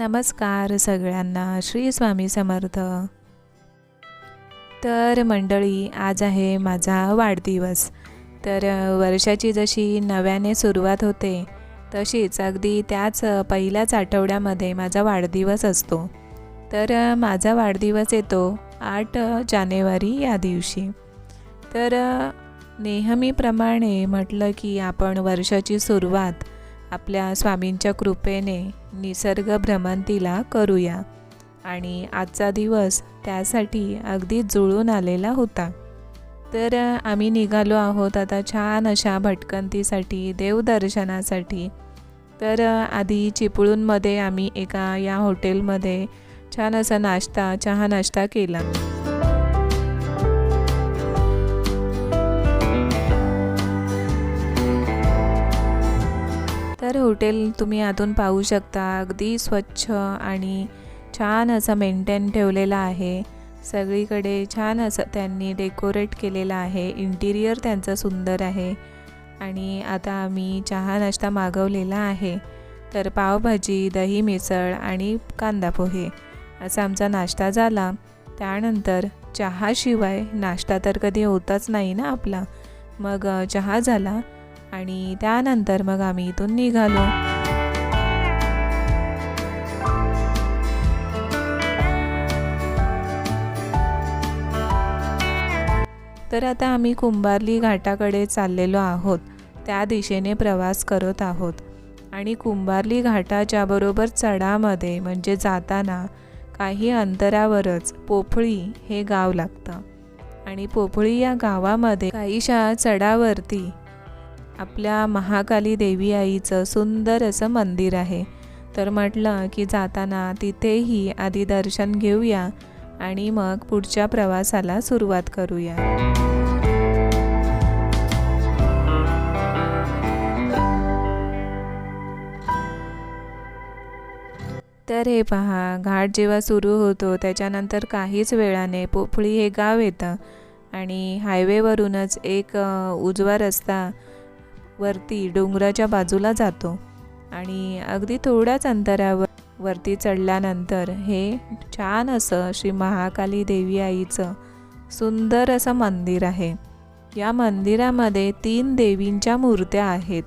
नमस्कार सगळ्यांना श्री स्वामी समर्थ. तर मंडळी आज आहे माझा वाढदिवस. तर वर्षाची जशी नव्याने सुरुवात होते तशीच अगदी त्याच पहिल्याच आठवड्यामध्ये माझा वाढदिवस असतो. तर माझा वाढदिवस येतो आठ जानेवारी या दिवशी. तर नेहमीप्रमाणे म्हटलं की आपण वर्षाची सुरुवात आपल्या स्वामींच्या कृपेने निसर्ग भ्रमंतीला करूया. आणि आजचा दिवस त्यासाठी अगदी जुळून आलेला होता. तर आम्ही निघालो आहोत आता छान अशा भटकंतीसाठी देवदर्शनासाठी. तर आधी चिपळूणमध्ये आम्ही एका या हॉटेलमध्ये छान असा नाश्ता चहा नाश्ता केला. तर हॉटेल तुम्ही आतून पाहू शकता. अगदी स्वच्छ आणि छान असं मेंटेन ठेवलेलं आहे. सगळीकडे छान असं त्यांनी डेकोरेट केलेलं आहे. इंटिरियर त्यांचं सुंदर आहे. आणि आता आम्ही चहा नाश्ता मागवलेला आहे. तर पावभाजी दही मिसळ आणि कांदा पोहे असा आमचा नाश्ता झाला. त्यानंतर चहाशिवाय नाश्ता तर कधी होताच नाही ना आपला. मग चहा झाला. आणि त्यानंतर मग आम्ही इथून निघालो. तर आता आम्ही कुंभारली घाटाकडे चाललेलो आहोत. त्या दिशेने प्रवास करत आहोत. आणि कुंभारली घाटाच्या बरोबर चढामध्ये म्हणजे जाताना काही अंतरावरच पोफळी हे गाव लागतं. आणि पोफळी या गावामध्ये काहीशा चढावरती आपल्या महाकाली देवी आईचं सुंदर असं मंदिर आहे. तर म्हटलं की जाताना तिथेही आधी दर्शन घेऊया आणि मग पुढच्या प्रवासाला सुरुवात करूया. तर हे पहा घाट जेव्हा सुरू होतो त्याच्यानंतर काहीच वेळाने पोफळी हे गाव येतं आणि हायवेवरूनच एक उजवा रस्ता वरती डोंगराच्या बाजूला जातो आणि अगदी थोड्याच अंतरावर वरती चढल्यानंतर हे छान असं श्री महाकाली देवी आईचं सुंदर असं मंदिर आहे. या मंदिरामध्ये तीन देवींच्या मूर्त्या आहेत.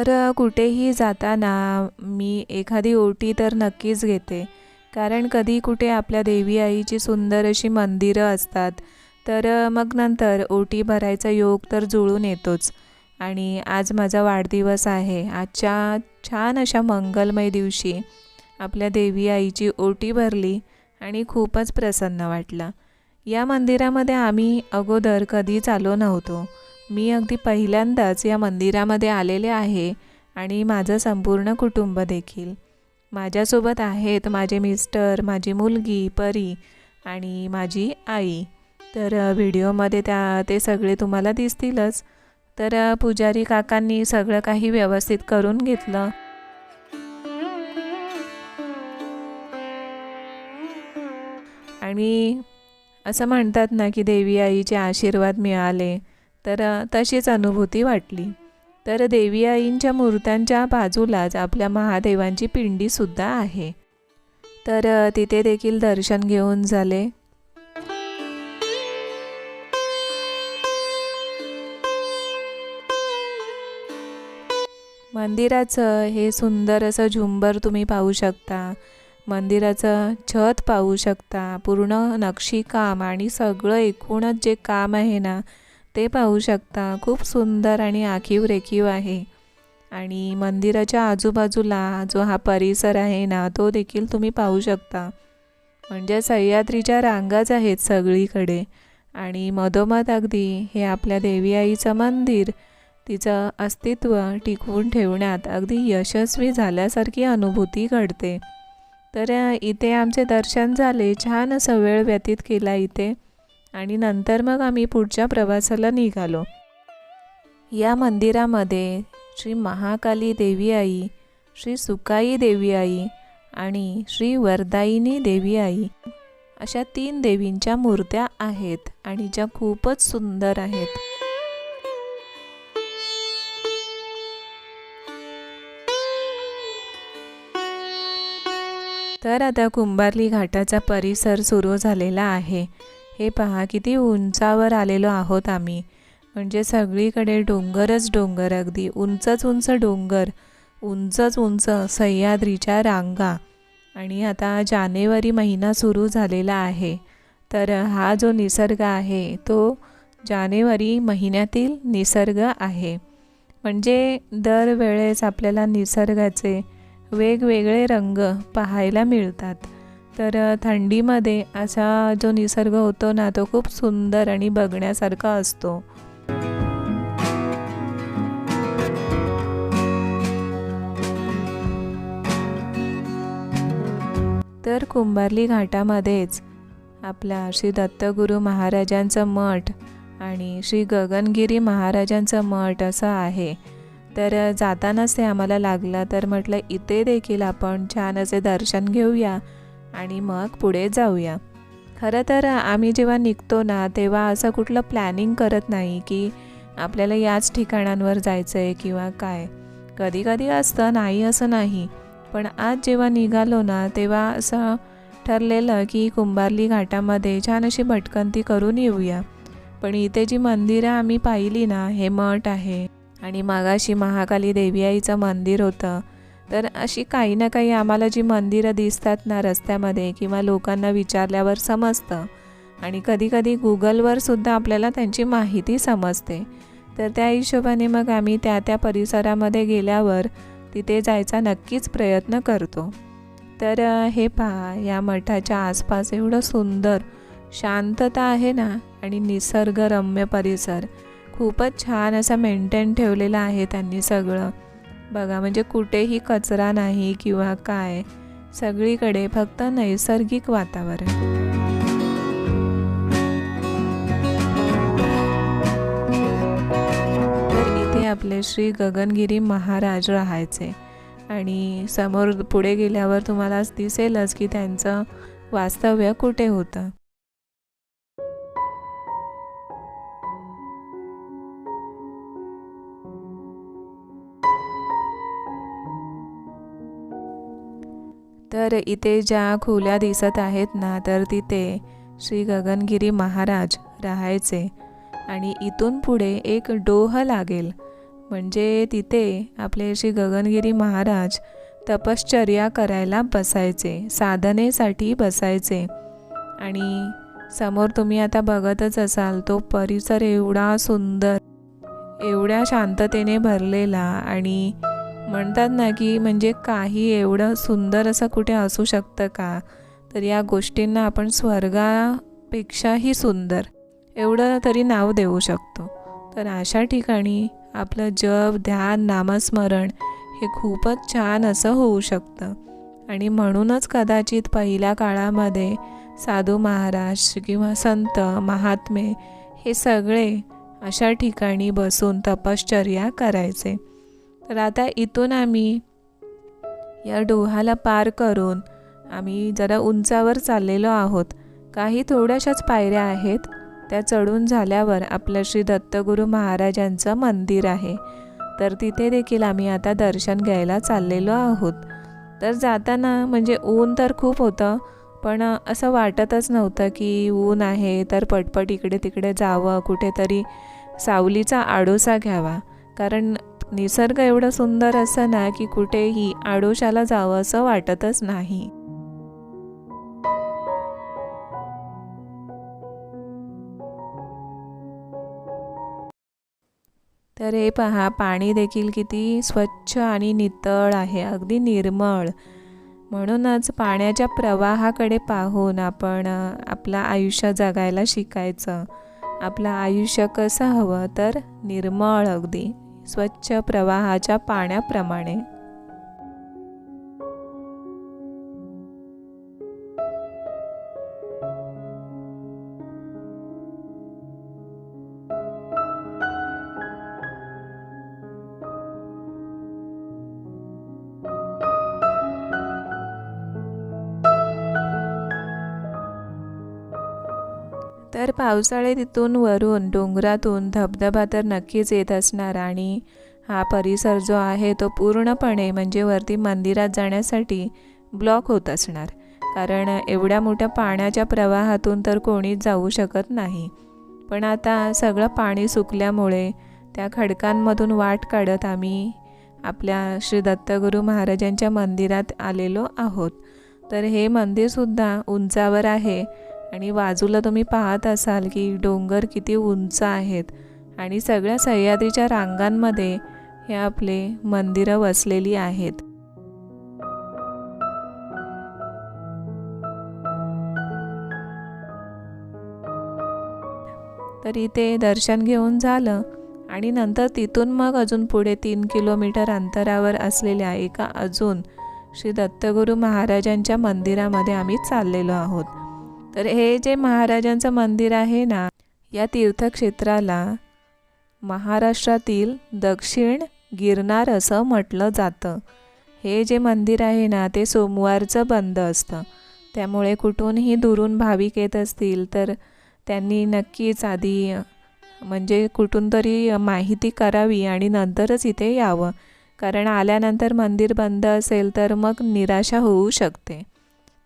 तर कुठेही जाताना मी एखादी ओटी तर नक्कीच घेते. कारण कधी कुठे आपल्या देवी आईची सुंदर अशी मंदिरं असतात तर मग नंतर ओटी भरायचा योग तर जुळून येतोच. आणि आज माझा वाढदिवस आहे. आजच्या छान अशा मंगलमय दिवशी आपल्या देवी आईची ओटी भरली आणि खूपच प्रसन्न वाटलं. या मंदिरामध्ये आम्ही अगोदर कधीच आलो नव्हतो. मी अगदी पहिल्यांदाच या मंदिरामध्ये आलेले आहे आणि माझं संपूर्ण कुटुंब देखील. माझ्यासोबत आहेत माझे मिस्टर माझी मुलगी परी आणि माझी आई. तर व्हिडिओमध्ये त्या ते सगळे तुम्हाला दिसतीलच. तर पुजारी काकांनी सगळं काही व्यवस्थित करून घेतलं. आणि असं म्हणतात ना की देवी आईचे आशीर्वाद मिळाले. तर तशीच अनुभूती वाटली. तर देवी आईंच्या मूर्त्यांच्या बाजूलाच आपल्या महादेवांची पिंडीसुद्धा आहे. तर तिथे देखील दर्शन घेऊन झाले. मंदिराचं हे सुंदर असं झुंबर तुम्ही पाहू शकता. मंदिराचं छत पाहू शकता. पूर्ण नक्षीकाम आणि सगळं एकूणच जे काम आहे ना ते पाहू शकता. खूप सुंदर आणि आखीव रेखीव आहे. आणि मंदिराच्या आजूबाजूला जो हा परिसर आहे ना तो देखील तुम्ही पाहू शकता. म्हणजे सह्याद्रीच्या रांगाच आहेत सगळीकडे. आणि मधोमध अगदी हे आपल्या देवी आईचं मंदिर तिचं अस्तित्व टिकवून ठेवण्यात अगदी यशस्वी झाल्यासारखी अनुभूती घडते. तर इथे आमचे दर्शन झाले. छान असं वेळ व्यतीत केला इथे. आणि नंतर मग आम्ही पुढच्या प्रवासाला निघालो. या मंदिरामध्ये श्री महाकाली देवी आई श्री सुकाई देवी आई आणि श्री वरदायिनी देवी आई अशा तीन देवींच्या मूर्त्या आहेत आणि ज्या खूपच सुंदर आहेत. तर आता कुंभारली घाटाचा परिसर सुरू झालेला आहे. हे पहा किती उंचावर आलेलो आहोत आम्ही. म्हणजे सगळीकडे डोंगरच डोंगर अगदी. उंचच उंच डोंगर उंचच उंच सह्याद्रीच्या रांगा. आणि आता जानेवारी महिना सुरू झालेला आहे. तर हा जो निसर्ग आहे तो जानेवारी महिन्यातील निसर्ग आहे. म्हणजे दरवेळेस आपल्याला निसर्गाचे वेगवेगळे रंग पाहायला मिळतात. तर थंडीमध्ये असा जो निसर्ग होतो ना तो खूप सुंदर आणि बघण्यासारखा असतो. तर कुंभारली घाटामध्येच आपल्या श्री दत्तगुरू महाराजांचं मठ आणि श्री गगनगिरी महाराजांचं मठ असं आहे. तर जातानाच ते आम्हाला लागलं तर म्हटलं इथे देखील आपण छान असे दर्शन घेऊया. आणि मग पुढे जाऊया. खरं तर आम्ही जेव्हा निघतो ना तेव्हा असं कुठलं प्लॅनिंग करत नाही की आपल्याला याच ठिकाणांवर जायचं आहे किंवा काय. कधी कधी असतं नाही असं नाही. पण आज जेव्हा निघालो ना तेव्हा असं ठरलेलं की कुंभारली घाटामध्ये छान अशी भटकंती करून येऊया. पण इथे जी मंदिरं आम्ही पाहिली ना हे मठ आहे. आणि मागाशी महाकाली देवी आईचं मंदिर होतं. तर अशी काही ना काही आम्हाला जी मंदिरं दिसतात ना रस्त्यामध्ये किंवा लोकांना विचारल्यावर समजतं. आणि कधीकधी गुगलवर सुद्धा आपल्याला त्यांची माहिती समजते. तर त्या हिशोबाने मग आम्ही त्या त्या परिसरामध्ये गेल्यावर तिथे जायचा नक्कीच प्रयत्न करतो. तर हे पहा या मठाच्या आसपास एवढं सुंदर शांतता आहे ना आणि निसर्गरम्य परिसर. खूपच छान असा मेंटेन ठेवलेला आहे त्यांनी सगळं. बघा म्हणजे कुठेही कचरा नाही किंवा काय सगळीकडे फक्त नैसर्गिक वातावरण. तर इथे आपले श्री गगनगिरी महाराज राहायचे. आणि समोर पुढे गेल्यावर तुम्हाला दिसेलच की त्यांचं वास्तव्य कुठे होतं. तर इथे ज्या खोल्या दिसत आहेत ना तर तिथे श्री गगनगिरी महाराज राहायचे आणि इथून पुढे एक डोह लागेल. म्हणजे तिथे आपले श्री गगनगिरी महाराज तपश्चर्या करायला बसायचे साधनेसाठी बसायचे. आणि समोर तुम्ही आता बघतच असाल तो परिसर एवढा सुंदर एवढ्या शांततेने भरलेला आणि म्हणतात ना की म्हणजे काही एवढं सुंदर असं कुठे असू शकतं का? तर या गोष्टींना आपण स्वर्गापेक्षाही सुंदर एवढं तरी नाव देऊ शकतो. तर अशा ठिकाणी आपलं जप ध्यान नामस्मरण हे खूपच छान असं होऊ शकतं. आणि म्हणूनच कदाचित पहिल्या काळामध्ये साधू महाराज किंवा संत महात्मे हे सगळे अशा ठिकाणी बसून तपश्चर्या करायचे. तर आता इथून आम्ही या डोहाला पार करून आम्ही जरा उंचावर चाललेलो आहोत. काही थोड्याशाच पायऱ्या आहेत. त्या चढून झाल्यावर आपलं श्री दत्तगुरू महाराजांचं मंदिर आहे. तर तिथे देखील आम्ही आता दर्शन घ्यायला चाललेलो आहोत. तर जाताना म्हणजे ऊन तर खूप होतं पण असं वाटतच नव्हतं की ऊन आहे तर पटपट इकडे तिकडे जावं कुठेतरी सावलीचा आडोसा घ्यावा. कारण निसर्ग एवढं सुंदर असं ना की कुठेही आडोशाला जावं असं वाटतच नाही. तर हे पहा पाणी देखील किती स्वच्छ आणि नितळ आहे अगदी निर्मळ. म्हणूनच पाण्याच्या प्रवाहाकडे पाहून आपण आपलं आयुष्य जगायला शिकायचं. आपलं आयुष्य कसं हवं तर निर्मळ अगदी. स्वच्छ प्रवाहाच्या पाण्याप्रमाणे. तर पावसाळे तिथून वरून डोंगरातून धबधबा तर नक्कीच येत असणार आणि हा परिसर जो आहे तो पूर्णपणे म्हणजे वरती मंदिरात जाण्यासाठी ब्लॉक होत असणार. कारण एवढ्या मोठ्या पाण्याच्या प्रवाहातून तर कोणीच जाऊ शकत नाही. पण आता सगळं पाणी सुकल्यामुळे त्या खडकांमधून वाट काढत आम्ही आपल्या श्री दत्तगुरू महाराजांच्या मंदिरात आलेलो आहोत. तर हे मंदिरसुद्धा उंचावर आहे. आणि बाजूला तुम्ही पाहत असाल की डोंगर किती उंच आहेत आणि सगळ्या सह्याद्रीच्या रांगांमध्ये हे आपले मंदिरं वसलेली आहेत. तर इथे दर्शन घेऊन झालं आणि नंतर तिथून मग अजून पुढे तीन किलोमीटर अंतरावर असलेल्या एका अजून श्री दत्तगुरू महाराजांच्या मंदिरामध्ये आम्ही चाललेलो आहोत. तर हे जे महाराजांचं मंदिर आहे ना या तीर्थक्षेत्राला महाराष्ट्रातील दक्षिण गिरनार असं म्हटलं जातं. हे जे मंदिर आहे ना ते सोमवारचं बंद असतं. त्यामुळे कुठूनही दुरून भाविक येत असतील तर त्यांनी नक्कीच आधी म्हणजे कुठून तरी माहिती करावी आणि नंतरच इथे यावं. कारण आल्यानंतर मंदिर बंद असेल तर मग निराशा होऊ शकते.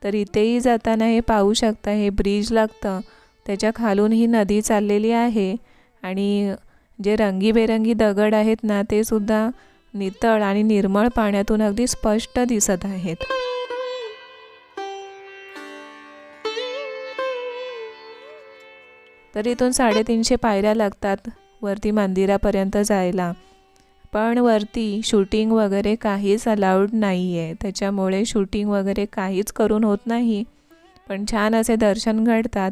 तर इथेही जाताना हे पाहू शकता हे ब्रिज लागतं. त्याच्या खालून ही नदी चाललेली आहे आणि जे रंगीबेरंगी दगड आहेत ना ते सुद्धा नितळ आणि निर्मळ पाण्यातून अगदी स्पष्ट दिसत आहेत. तर इथून साडेतीनशे पायऱ्या लागतात वरती मंदिरापर्यंत जायला. पण वरती शूटिंग वगैरे काहीच अलाउड नाही आहे त्याच्यामुळे शूटिंग वगैरे काहीच करून होत नाही. पण छान असे दर्शन घडतात.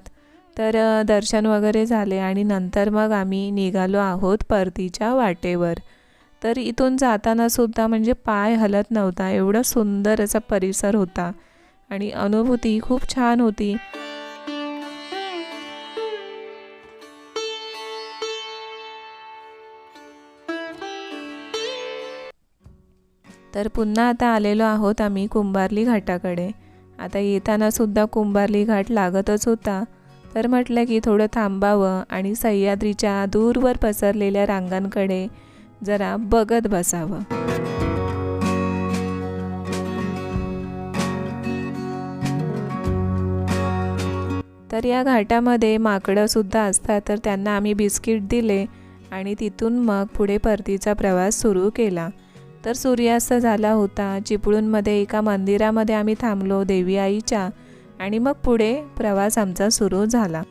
तर दर्शन वगैरे झाले आणि नंतर मग आम्ही निघालो आहोत परतीच्या वाटेवर. तर इथून जातानासुद्धा म्हणजे पाय हलत नव्हता. एवढा सुंदर असा परिसर होता. आणि अनुभूती खूप छान होती. तर पुन्हा आता आलेलो आहोत आम्ही कुंभारली घाटाकडे. आता येताना सुद्धा कुंभारली घाट लागतच होता. तर म्हटलं की थोडं थांबावं आणि सह्याद्रीच्या दूरवर पसरलेल्या रांगांकडे जरा बघत बसावं. तर या घाटामध्ये माकडंसुद्धा असतात तर त्यांना आम्ही बिस्किट दिले आणि तिथून मग पुढे परतीचा प्रवास सुरू केला. तर सूर्यास्त झाला होता. चिपळूणमध्ये एका मंदिरामध्ये आम्ही थांबलो देवी आईच्या आणि मग पुढे प्रवास आमचा सुरू झाला.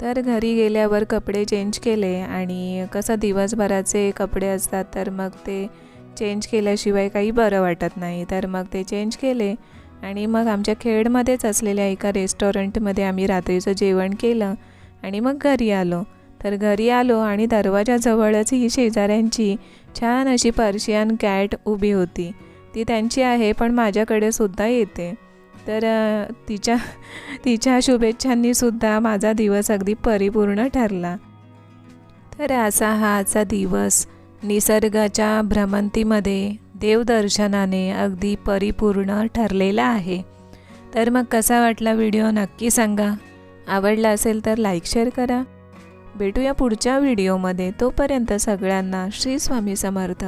तर घरी गेल्यावर कपडे चेंज केले आणि कसं दिवसभराचे कपडे असतात तर मग ते चेंज केल्याशिवाय काही बरं वाटत नाही. तर मग ते चेंज केले आणि मग आमच्या खेडमध्येच असलेल्या एका रेस्टॉरंटमध्ये आम्ही रात्रीचं जेवण केलं आणि मग घरी आलो. तर घरी आलो आणि दरवाजाजवळच ही शेजाऱ्यांची छान अशी पर्शियन कॅट उभी होती. ती त्यांची आहे पण माझ्याकडे सुद्धा येते. तर तिच्या तिच्या शुभेच्छांनीसुद्धा माझा दिवस अगदी परिपूर्ण ठरला. तर असा हा आजचा दिवस निसर्गाच्या भ्रमंतीमध्ये देवदर्शनाने अगदी परिपूर्ण ठरलेला आहे. तर मग कसा वाटला व्हिडिओ नक्की सांगा. आवडला असेल तर लाईक शेअर करा. भेटूया पुढच्या व्हिडिओमध्ये. तोपर्यंत सगळ्यांना श्री स्वामी समर्थ.